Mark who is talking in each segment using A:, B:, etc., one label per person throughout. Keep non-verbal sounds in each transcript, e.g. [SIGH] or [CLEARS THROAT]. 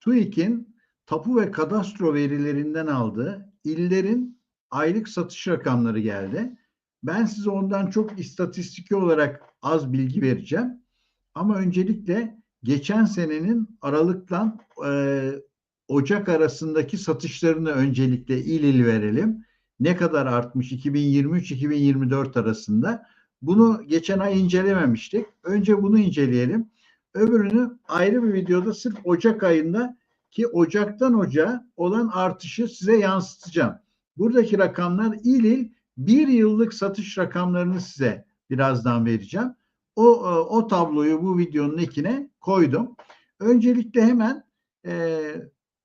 A: TÜİK'in tapu ve kadastro verilerinden aldığı illerin aylık satış rakamları geldi. Ben size ondan çok istatistiki olarak az bilgi vereceğim. Ama öncelikle geçen senenin Aralık'tan e, Ocak arasındaki satışlarını öncelikle il il verelim. Ne kadar artmış 2023-2024 arasında? Bunu geçen ay incelememiştik. Önce bunu inceleyelim. Öbürünü ayrı bir videoda sırf Ocak ayında ki Ocak'tan Ocağa olan artışı size yansıtacağım. Buradaki rakamlar il il bir yıllık satış rakamlarını size birazdan vereceğim. O, e, o tabloyu bu videonun ekine koydum. Öncelikle hemen e,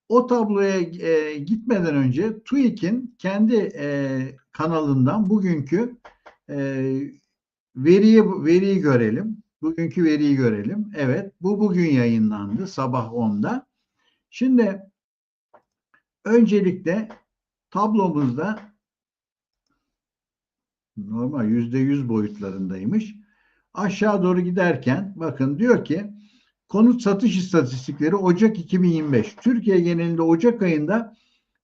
A: o tabloya e, gitmeden önce TÜİK'in kendi e, kanalından bugünkü e, veriyi veriyi görelim. Bugünkü veriyi görelim. Evet, bu bugün yayınlandı sabah 10'da. Şimdi öncelikle tablomuzda normal yüzde yüz boyutlarındaymış. Aşağı doğru giderken bakın diyor ki konut satış istatistikleri Ocak 2025. Türkiye genelinde Ocak ayında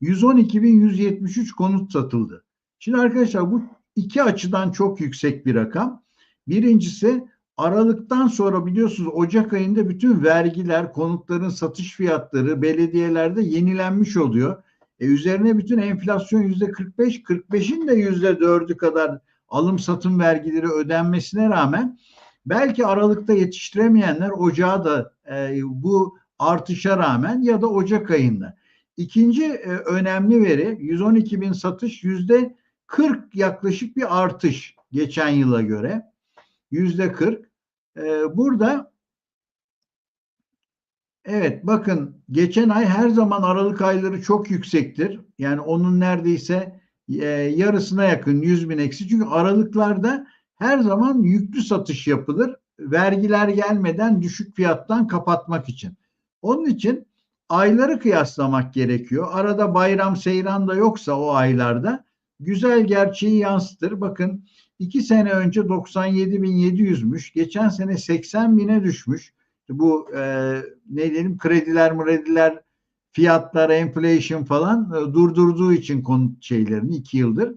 A: 112.173 konut satıldı. Şimdi arkadaşlar bu iki açıdan çok yüksek bir rakam. Birincisi Aralıktan sonra biliyorsunuz Ocak ayında bütün vergiler, konutların satış fiyatları belediyelerde yenilenmiş oluyor. E üzerine bütün enflasyon yüzde 45, 45'in de yüzde 4'ü kadar alım satım vergileri ödenmesine rağmen belki Aralık'ta yetiştiremeyenler Ocağı da e, bu artışa rağmen ya da Ocak ayında. İkinci e, önemli veri 112 bin satış yüzde 40 yaklaşık bir artış geçen yıla göre. Yüzde 40. E, burada Evet bakın geçen ay her zaman Aralık ayları çok yüksektir. Yani onun neredeyse e, yarısına yakın 100 bin eksi. Çünkü Aralıklarda her zaman yüklü satış yapılır. Vergiler gelmeden düşük fiyattan kapatmak için. Onun için ayları kıyaslamak gerekiyor. Arada bayram seyran da yoksa o aylarda güzel gerçeği yansıtır. Bakın iki sene önce 97.700'müş. Geçen sene 80 bine düşmüş bu e, ne diyelim krediler mrediler fiyatlar enflation falan e, durdurduğu için konut şeylerini iki yıldır.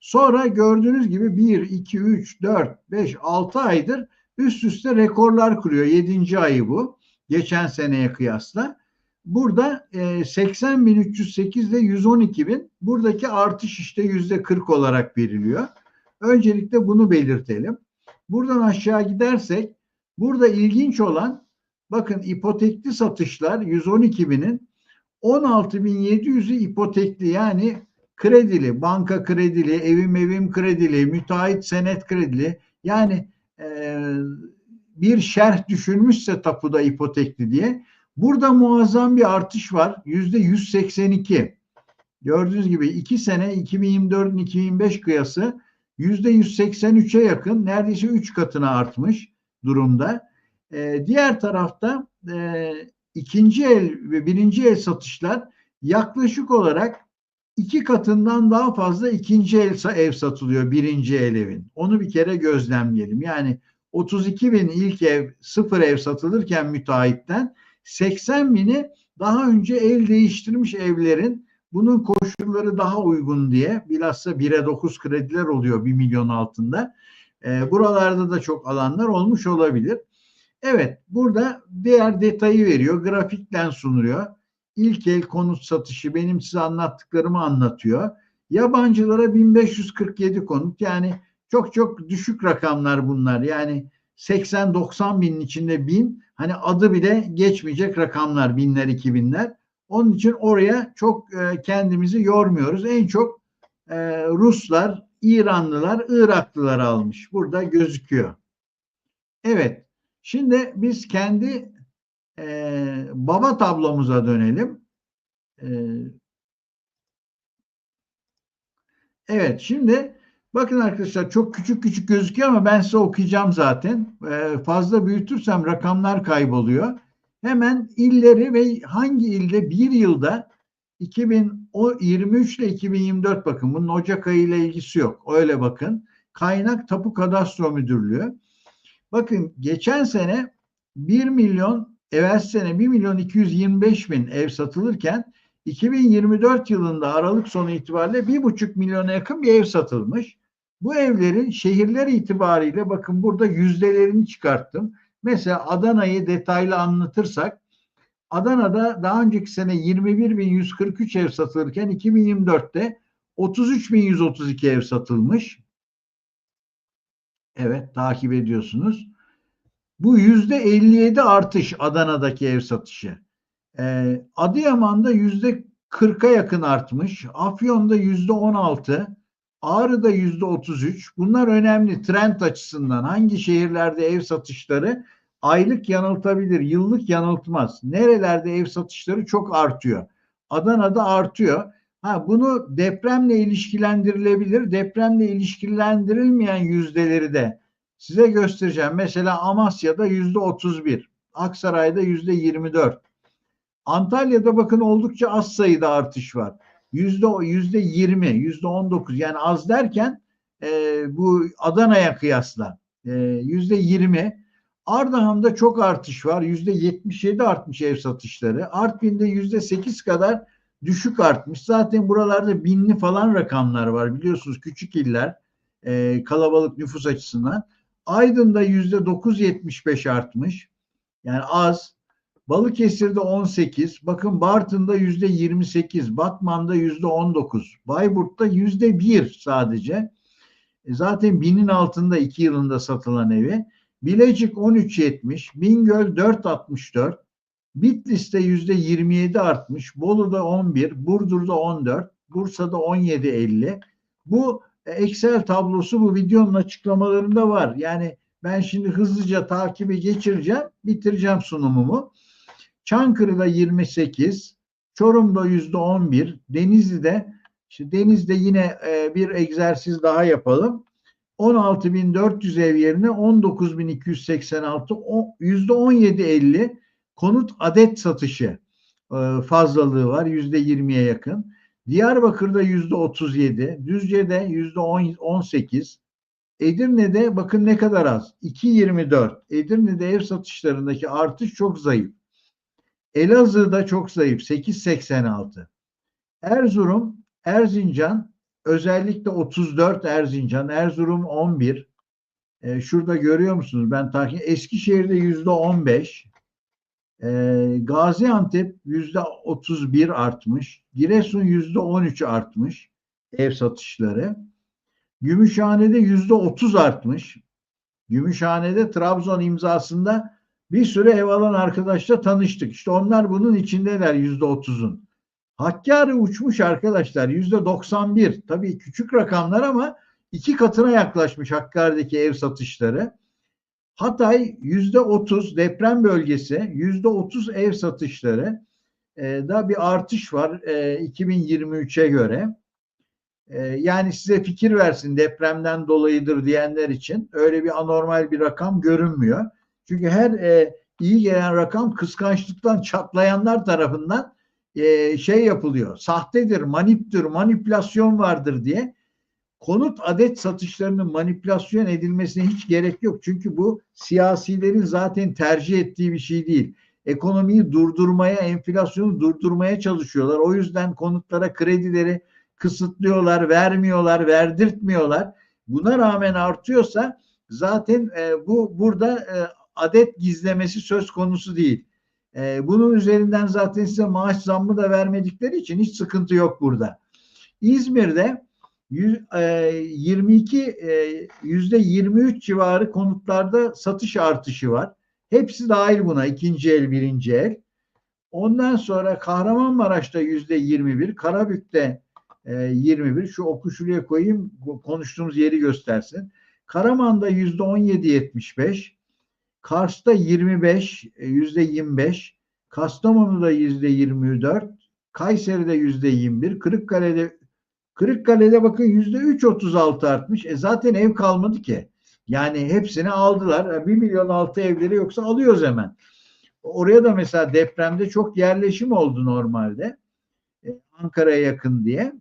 A: Sonra gördüğünüz gibi 1, 2, 3, 4, 5, 6 aydır üst üste rekorlar kuruyor. 7. ayı bu. Geçen seneye kıyasla. Burada e, 80.308 ile 112 bin buradaki artış işte yüzde 40 olarak veriliyor. Öncelikle bunu belirtelim. Buradan aşağı gidersek burada ilginç olan Bakın ipotekli satışlar 112 binin 16.700'ü ipotekli yani kredili, banka kredili, evim evim kredili, müteahhit senet kredili yani e, bir şerh düşünmüşse tapuda ipotekli diye burada muazzam bir artış var. Yüzde 182. Gördüğünüz gibi iki sene 2024'ün 2025 kıyası 183'e yakın neredeyse 3 katına artmış durumda. E, diğer tarafta e, ikinci el ve birinci el satışlar yaklaşık olarak iki katından daha fazla ikinci el ev satılıyor birinci el evin. Onu bir kere gözlemleyelim. Yani 32 bin ilk ev sıfır ev satılırken müteahhitten 80 bini daha önce el değiştirmiş evlerin bunun koşulları daha uygun diye bilhassa 1'e 9 krediler oluyor 1 milyon altında. E, buralarda da çok alanlar olmuş olabilir. Evet burada diğer detayı veriyor. Grafikten sunuyor. İlk el konut satışı benim size anlattıklarımı anlatıyor. Yabancılara 1547 konut yani çok çok düşük rakamlar bunlar. Yani 80-90 binin içinde bin hani adı bile geçmeyecek rakamlar binler iki binler. Onun için oraya çok e, kendimizi yormuyoruz. En çok e, Ruslar, İranlılar, Iraklılar almış. Burada gözüküyor. Evet. Şimdi biz kendi e, baba tablomuza dönelim. E, evet şimdi bakın arkadaşlar çok küçük küçük gözüküyor ama ben size okuyacağım zaten. E, fazla büyütürsem rakamlar kayboluyor. Hemen illeri ve hangi ilde bir yılda 2023 ile 2024 bakın bunun Ocak ayı ile ilgisi yok. Öyle bakın. Kaynak Tapu Kadastro Müdürlüğü. Bakın geçen sene 1 milyon evvel sene 1 milyon 225 bin ev satılırken 2024 yılında Aralık sonu itibariyle 1,5 milyona yakın bir ev satılmış. Bu evlerin şehirler itibariyle bakın burada yüzdelerini çıkarttım. Mesela Adana'yı detaylı anlatırsak Adana'da daha önceki sene 21.143 ev satılırken 2024'te 33.132 ev satılmış. Evet takip ediyorsunuz. Bu yüzde 57 artış Adana'daki ev satışı. Ee, Adıyaman'da yüzde 40'a yakın artmış. Afyon'da yüzde 16. Ağrı'da yüzde 33. Bunlar önemli trend açısından. Hangi şehirlerde ev satışları aylık yanıltabilir, yıllık yanıltmaz. Nerelerde ev satışları çok artıyor. Adana'da artıyor. Ha bunu depremle ilişkilendirilebilir. Depremle ilişkilendirilmeyen yüzdeleri de size göstereceğim. Mesela Amasya'da yüzde 31, Aksaray'da yüzde 24. Antalya'da bakın oldukça az sayıda artış var. Yüzde yüzde 20, yüzde 19 yani az derken e, bu Adana'ya kıyasla e, yüzde 20. Ardahan'da çok artış var. Yüzde 77 artmış ev satışları. Artvin'de yüzde 8 kadar düşük artmış. Zaten buralarda binli falan rakamlar var. Biliyorsunuz küçük iller e, kalabalık nüfus açısından. Aydın'da yüzde 9.75 artmış. Yani az. Balıkesir'de 18. Bakın Bartın'da yüzde 28. Batman'da yüzde 19. Bayburt'ta yüzde 1 sadece. E zaten binin altında iki yılında satılan evi. Bilecik 13.70. Bingöl 4.64. Bitlis'te yüzde 27 artmış. Bolu'da 11. Burdur'da 14. Bursa'da 17.50. Bu Excel tablosu bu videonun açıklamalarında var. Yani ben şimdi hızlıca takibi geçireceğim, bitireceğim sunumumu. Çankırı'da 28, Çorum'da yüzde 11, Denizli'de işte Deniz'de yine e, bir egzersiz daha yapalım. 16.400 ev yerine 19.286 yüzde 17.50 konut adet satışı e, fazlalığı var yüzde 20'ye yakın. Diyarbakır'da yüzde 37, Düzce'de yüzde 18, Edirne'de bakın ne kadar az 2.24. Edirne'de ev satışlarındaki artış çok zayıf. Elazığ'da çok zayıf 8.86. Erzurum, Erzincan özellikle 34 Erzincan, Erzurum 11. Ee, şurada görüyor musunuz? Ben takip Eskişehir'de yüzde 15. Ee, Gaziantep yüzde 31 artmış. Giresun yüzde 13 artmış ev satışları. Gümüşhane'de yüzde 30 artmış. Gümüşhane'de Trabzon imzasında bir sürü ev alan arkadaşla tanıştık. İşte onlar bunun içindeler yüzde 30'un. Hakkari uçmuş arkadaşlar yüzde 91. Tabii küçük rakamlar ama iki katına yaklaşmış Hakkari'deki ev satışları. Hatay yüzde 30 deprem bölgesi yüzde 30 ev satışları e, da bir artış var e, 2023'e göre. E, yani size fikir versin depremden dolayıdır diyenler için öyle bir anormal bir rakam görünmüyor. Çünkü her e, iyi gelen rakam kıskançlıktan çatlayanlar tarafından e, şey yapılıyor. Sahtedir, maniptür, manipülasyon vardır diye konut adet satışlarının manipülasyon edilmesine hiç gerek yok. Çünkü bu siyasilerin zaten tercih ettiği bir şey değil. Ekonomiyi durdurmaya, enflasyonu durdurmaya çalışıyorlar. O yüzden konutlara kredileri kısıtlıyorlar, vermiyorlar, verdirtmiyorlar. Buna rağmen artıyorsa zaten e, bu burada e, adet gizlemesi söz konusu değil. E, bunun üzerinden zaten size maaş zammı da vermedikleri için hiç sıkıntı yok burada. İzmir'de 22 e, yüzde 23 civarı konutlarda satış artışı var. Hepsi dahil buna ikinci el birinci el. Ondan sonra Kahramanmaraş'ta yüzde 21, Karabük'te 21. Şu oku şuraya koyayım konuştuğumuz yeri göstersin. Karaman'da yüzde 17.75, Kars'ta 25, e, yüzde 25, Kastamonu'da yüzde 24, Kayseri'de yüzde 21, Kırıkkale'de Kırıkkale'de bakın yüzde 3.36 artmış. E zaten ev kalmadı ki. Yani hepsini aldılar. 1 milyon altı evleri yoksa alıyoruz hemen. Oraya da mesela depremde çok yerleşim oldu normalde. E, Ankara'ya yakın diye.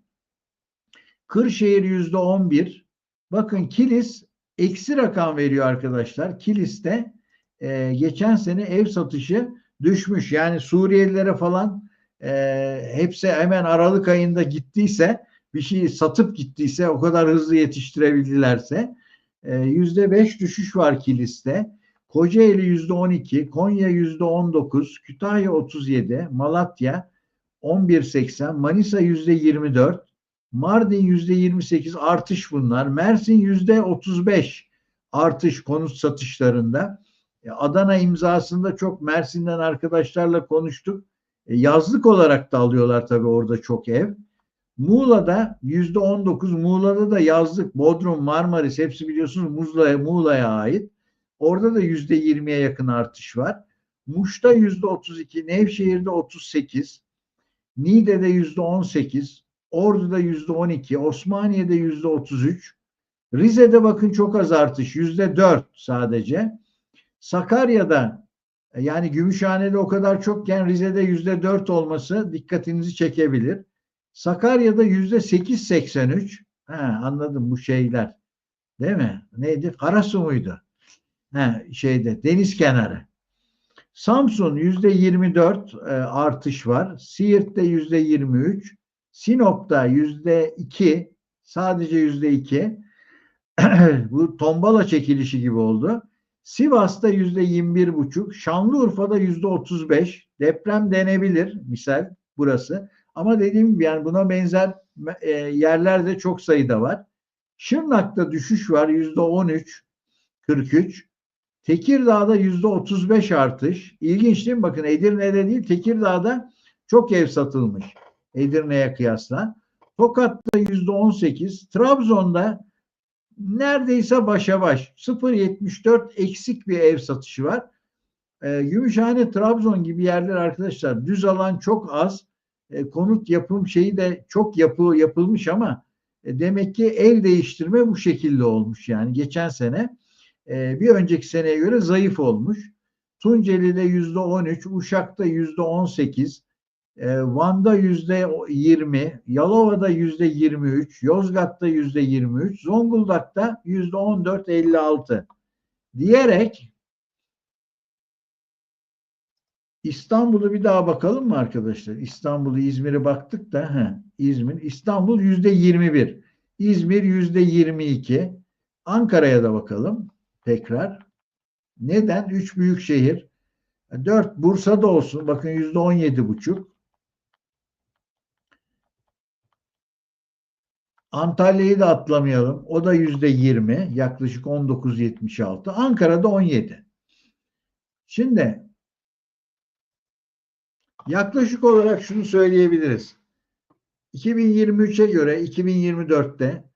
A: Kırşehir yüzde 11. Bakın Kilis eksi rakam veriyor arkadaşlar. Kilis'te e, geçen sene ev satışı düşmüş. Yani Suriyelilere falan e, hepsi hemen Aralık ayında gittiyse bir şeyi satıp gittiyse o kadar hızlı yetiştirebildilerse e, yüzde beş düşüş var kiliste. Kocaeli yüzde on iki, Konya yüzde on dokuz, Kütahya otuz yedi, Malatya 11.80, Manisa yüzde 24, Mardin yüzde 28 artış bunlar. Mersin yüzde 35 artış konut satışlarında. E, Adana imzasında çok Mersin'den arkadaşlarla konuştuk. E, yazlık olarak da alıyorlar tabii orada çok ev. Muğla'da yüzde 19, Muğla'da da yazlık, Bodrum, Marmaris hepsi biliyorsunuz Muğla'ya Muğla'ya ait. Orada da yüzde 20'ye yakın artış var. Muş'ta yüzde 32, Nevşehir'de 38, Niğde'de yüzde 18, Ordu'da yüzde 12, Osmaniye'de yüzde 33, Rize'de bakın çok az artış, yüzde 4 sadece. Sakarya'da yani Gümüşhane'de o kadar çokken Rize'de yüzde 4 olması dikkatinizi çekebilir. Sakarya'da yüzde 8.83. Ha, anladım bu şeyler. Değil mi? Neydi? Karasu muydu? Ha, şeyde deniz kenarı. Samsun yüzde 24 e, artış var. Siirt'te yüzde 23. Sinop'ta yüzde 2 sadece yüzde 2 [CLEARS THROAT] bu tombala çekilişi gibi oldu. Sivas'ta yüzde 21 buçuk, Şanlıurfa'da yüzde 35 deprem denebilir misal burası. Ama dediğim gibi yani buna benzer e, yerler de çok sayıda var. Şırnak'ta düşüş var yüzde 13, 43. Tekirdağ'da yüzde 35 artış. İlginç değil mi? Bakın Edirne'de değil Tekirdağ'da çok ev satılmış. Edirne'ye kıyasla. Tokat'ta yüzde 18. Trabzon'da neredeyse başa baş. 0.74 eksik bir ev satışı var. E, Gümüşhane, Trabzon gibi yerler arkadaşlar düz alan çok az. E, konut yapım şeyi de çok yapı yapılmış ama e, demek ki el değiştirme bu şekilde olmuş yani geçen sene e, bir önceki seneye göre zayıf olmuş. Tunceli'de yüzde 13, Uşak'ta yüzde 18, e, Van'da yüzde 20, Yalova'da yüzde 23, Yozgat'ta yüzde 23, Zonguldak'ta yüzde 14.56 diyerek İstanbul'u bir daha bakalım mı arkadaşlar? İstanbul'u İzmir'e baktık da he, İzmir, İstanbul yüzde 21, İzmir yüzde 22, Ankara'ya da bakalım tekrar. Neden? Üç büyük şehir. Dört Bursa'da olsun. Bakın yüzde on yedi buçuk. Antalya'yı da atlamayalım. O da yüzde yirmi. Yaklaşık on dokuz yetmiş altı. Ankara'da on yedi. Şimdi yaklaşık olarak şunu söyleyebiliriz. 2023'e göre 2024'te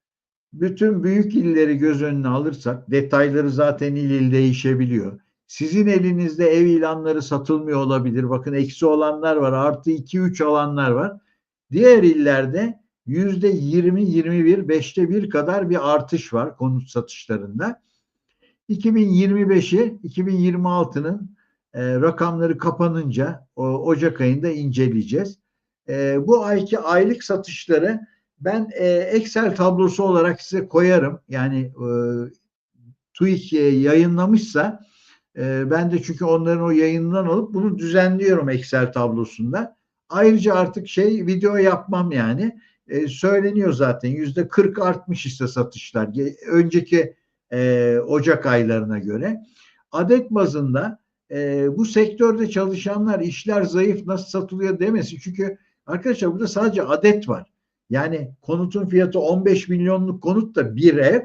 A: bütün büyük illeri göz önüne alırsak detayları zaten il il değişebiliyor. Sizin elinizde ev ilanları satılmıyor olabilir. Bakın eksi olanlar var. Artı 2-3 alanlar var. Diğer illerde yüzde 20-21, beşte bir kadar bir artış var konut satışlarında. 2025'i 2026'nın e, rakamları kapanınca o, Ocak ayında inceleyeceğiz. E, bu ayki aylık satışları ben e, Excel tablosu olarak size koyarım. Yani e, TÜİK e, yayınlamışsa e, ben de çünkü onların o yayından alıp bunu düzenliyorum Excel tablosunda. Ayrıca artık şey video yapmam yani. E, söyleniyor zaten yüzde 40 artmış işte satışlar. Önceki e, Ocak aylarına göre. Adet bazında e, bu sektörde çalışanlar işler zayıf nasıl satılıyor demesin. Çünkü arkadaşlar burada sadece adet var. Yani konutun fiyatı 15 milyonluk konut da bir ev,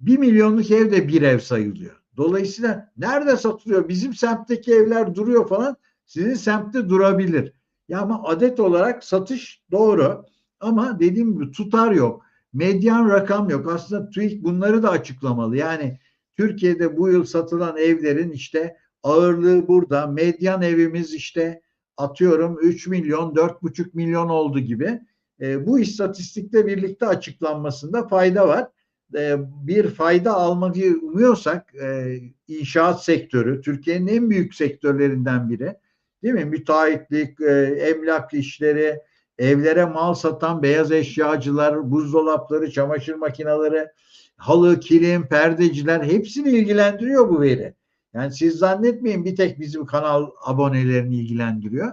A: 1 milyonluk ev de bir ev sayılıyor. Dolayısıyla nerede satılıyor? Bizim semtteki evler duruyor falan. Sizin semtte durabilir. Ya ama adet olarak satış doğru. Ama dediğim gibi tutar yok. Medyan rakam yok. Aslında TÜİK bunları da açıklamalı. Yani Türkiye'de bu yıl satılan evlerin işte ağırlığı burada. Medyan evimiz işte atıyorum 3 milyon, 4,5 milyon oldu gibi. E, bu istatistikle birlikte açıklanmasında fayda var. E, bir fayda almayı umuyorsak e, inşaat sektörü Türkiye'nin en büyük sektörlerinden biri. Değil mi? Müteahhitlik, e, emlak işleri, evlere mal satan beyaz eşyacılar, buzdolapları, çamaşır makineleri, halı, kilim, perdeciler hepsini ilgilendiriyor bu veri. Yani siz zannetmeyin bir tek bizim kanal abonelerini ilgilendiriyor.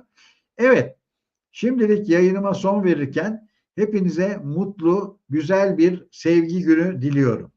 A: Evet, şimdilik yayınıma son verirken hepinize mutlu, güzel bir sevgi günü diliyorum.